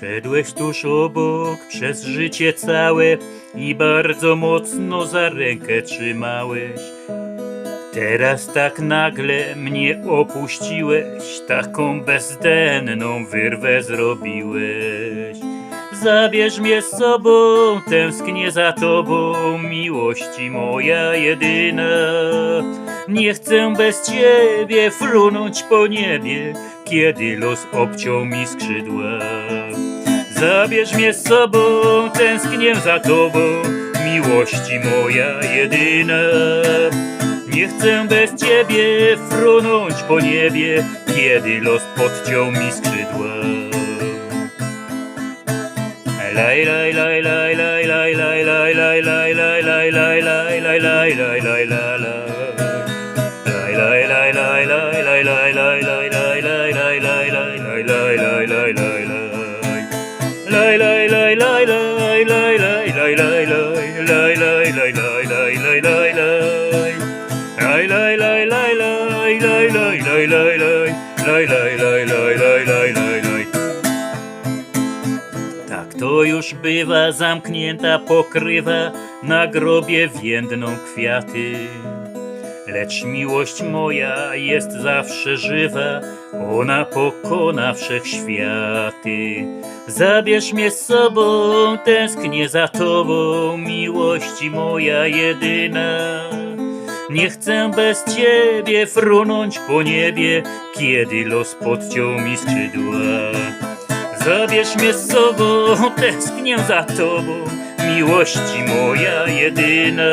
Szedłeś tuż obok przez życie całe i bardzo mocno za rękę trzymałeś. Teraz tak nagle mnie opuściłeś, taką bezdenną wyrwę zrobiłeś. Zabierz mnie z sobą, tęsknię za tobą, miłości moja jedyna. Nie chcę bez ciebie frunąć po niebie, kiedy los obciął mi skrzydła. Zabierz mnie z sobą, tęsknię za tobą, miłości moja jedyna. Nie chcę bez ciebie frunąć po niebie, kiedy los podciął mi skrzydła. Laj, laj, laj, laj, laj, laj, laj, laj, laj, laj, laj, laj, laj, laj, laj, laj, laj, laj, laj, laj. Laj, laj, laj, laj, laj, laj, laj, laj, laj, laj, laj, laj, laj, laj, Laj, laj, laj, laj, laj, laj, laj, laj, laj, laj. Laj, laj, laj, laj, laj, laj, laj, laj. Tak to już bywa, zamknięta pokrywa, na grobie więdną kwiaty. Lecz miłość moja jest zawsze żywa, ona pokona wszechświaty. Zabierz mnie z sobą, tęsknię za tobą, miłości moja jedyna. Nie chcę bez ciebie frunąć po niebie, kiedy los podciął mi skrzydła. Zabierz mnie z sobą, tęsknię za tobą, miłości moja jedyna.